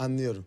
Anlıyorum.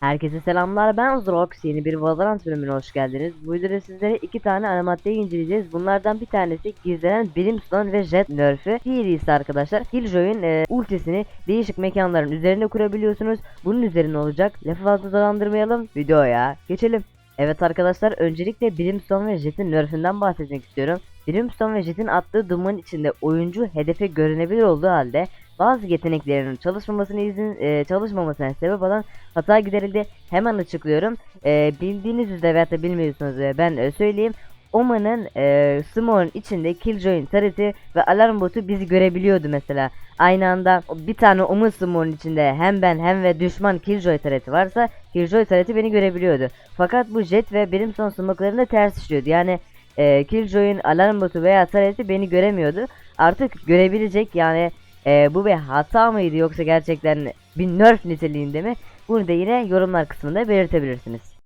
Herkese selamlar ben Zrox yeni bir Valorant bölümüne hoş geldiniz. Bu videoda sizlere iki tane animatteyi inceleyeceğiz. Bunlardan bir tanesi gizlenen Brimstone ve Jet nerf'ü. Diğeri ise arkadaşlar Killjoy'un e, ultisini değişik mekanların üzerine kurabiliyorsunuz. Bunun üzerine olacak. Lafı fazla dolandırmayalım. Videoya geçelim. Evet arkadaşlar öncelikle Brimstone ve Jet'in nerf'inden bahsetmek istiyorum. Brimstone ve Jet'in attığı duman içinde oyuncu hedefe görünebilir olduğu halde bazı yeteneklerinin çalışmamasına izin e, çalışmamasına sebep olan hata giderildi. Hemen açıklıyorum. E, bildiğiniz üzere veyahut da bilmiyorsunuz e, ben söyleyeyim. Oman'ın e, Smoke'un içinde Killjoy'un tareti ve alarm botu bizi görebiliyordu mesela. Aynı anda bir tane Oman Smoke'un içinde hem ben hem ve düşman Killjoy tareti varsa Killjoy tareti beni görebiliyordu. Fakat bu Jet ve Brimstone smoke'larında ters işliyordu. Yani e, Killjoy'un alarm botu veya tareti beni göremiyordu. Artık görebilecek yani e, bu bir hata mıydı yoksa gerçekten bir nerf niteliğinde mi? Bunu da yine yorumlar kısmında belirtebilirsiniz.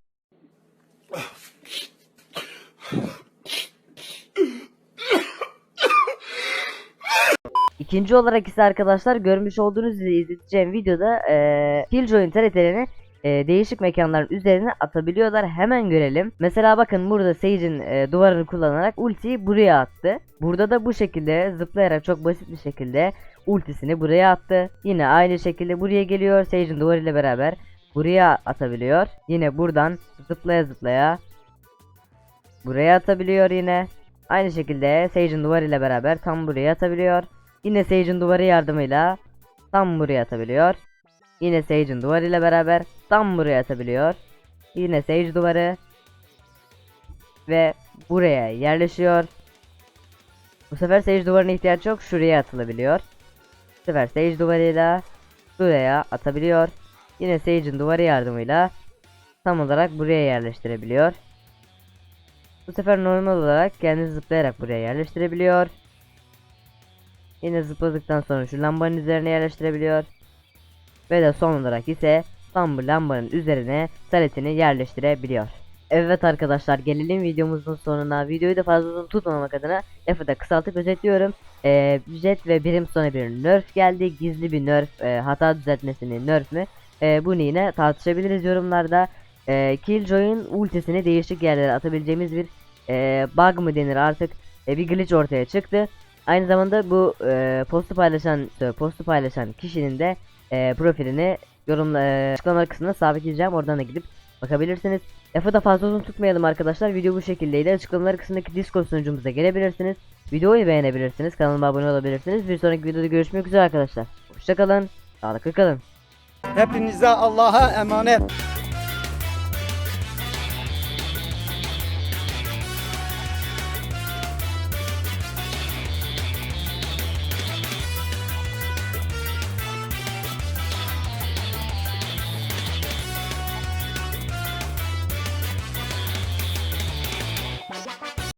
İkinci olarak ise arkadaşlar görmüş olduğunuz üzere izleteceğim videoda e, Killjoy'un TRT'lerini e, değişik mekanların üzerine atabiliyorlar. Hemen görelim. Mesela bakın burada Sage'in e, duvarını kullanarak ultiyi buraya attı. Burada da bu şekilde zıplayarak çok basit bir şekilde ultisini buraya attı. Yine aynı şekilde buraya geliyor Sage'in duvarıyla beraber buraya atabiliyor. Yine buradan zıplaya zıplaya buraya atabiliyor yine. Aynı şekilde Sage'in duvarıyla beraber tam buraya atabiliyor. Yine Sage'in duvarı yardımıyla tam buraya atabiliyor. Yine Sage'in duvarıyla beraber tam buraya atabiliyor. Yine Sage duvarı ve buraya yerleşiyor. Bu sefer Sage duvarına ihtiyaç yok. Şuraya atılabiliyor. Bu sefer Sage duvarıyla buraya atabiliyor. Yine Sage'in duvarı yardımıyla tam olarak buraya yerleştirebiliyor. Bu sefer normal olarak kendisi zıplayarak buraya yerleştirebiliyor. Yine zıpladıktan sonra şu lambanın üzerine yerleştirebiliyor. Ve de son olarak ise tam bu lambanın üzerine saletini yerleştirebiliyor. Evet arkadaşlar gelelim videomuzun sonuna. Videoyu da fazla uzun tutmamak adına lafı da kısaltıp özetliyorum. Ee, Jet ve Brimstone'a bir nerf geldi. Gizli bir nerf. e, hata düzeltmesini nerf mü? E, bunu yine tartışabiliriz yorumlarda. E, Killjoy'un ultisini değişik yerlere atabileceğimiz bir e, bug mı denir artık e, bir glitch ortaya çıktı. Aynı zamanda bu e, postu paylaşan e, postu paylaşan kişinin de e, profilini yorumla e, açıklamalar kısmına sabitleyeceğim. Oradan da gidip bakabilirsiniz. Lafı da fazla uzun tutmayalım arkadaşlar. Video bu şekildeydi. Açıklamalar kısmındaki Discord sunucumuza gelebilirsiniz. Videoyu beğenebilirsiniz. Kanalıma abone olabilirsiniz. Bir sonraki videoda görüşmek üzere arkadaşlar. Hoşçakalın. Sağlıklı kalın. Hepinize Allah'a emanet.